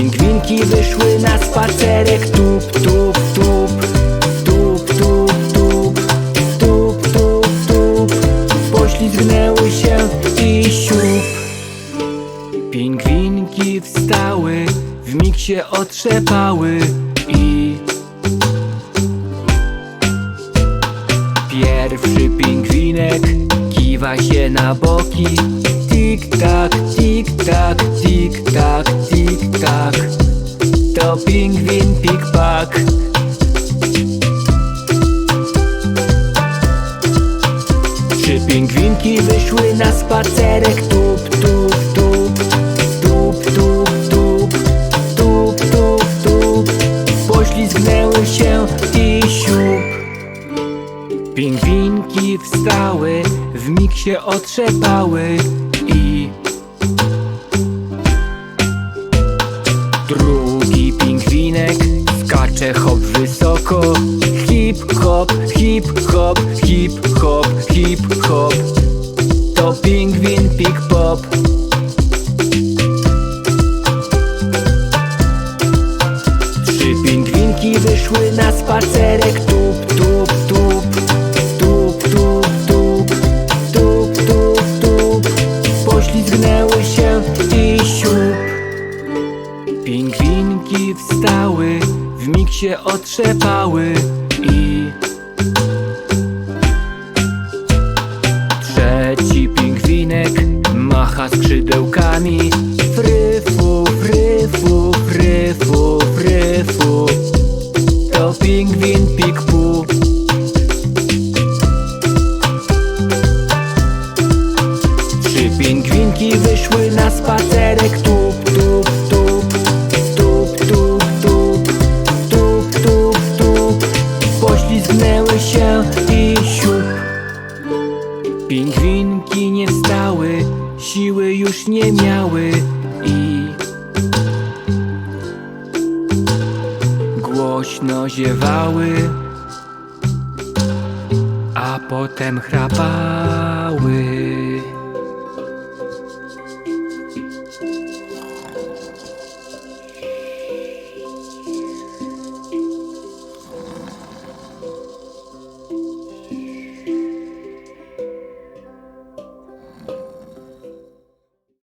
pingwinki wyszły na spacerek. Tup, tup, tup. Tup, tup, tup. Tup, tup, tup. Poślizgnęły się i siup. Pingwinki wstały W mig się otrzepały I Pierwszy pingwinek kiwa się na boki. Tik tak, tik tak, tik pingwin pik pak Trzy pingwinki wyszły na spacerek. Tup, tup, tup. Tup, tup, tup. Tup, tup, tup. Poślizgnęły się i siup. Pingwinki wstały, w mig się otrzepały skacze hop wysoko? Hip hop, hip hop, hip hop, hip hop. To pingwin pik pop. Trzy pingwinki wyszły na spacerek Pingwinki wstały W mig się otrzepały i Trzeci pingwinek macha skrzydełkami. Fryfu, fryfu, fryfu, fryfu. To pingwin pik-pu. Trzy pingwinki wyszły na spacerek siły już nie miały i głośno ziewały, a potem chrapały.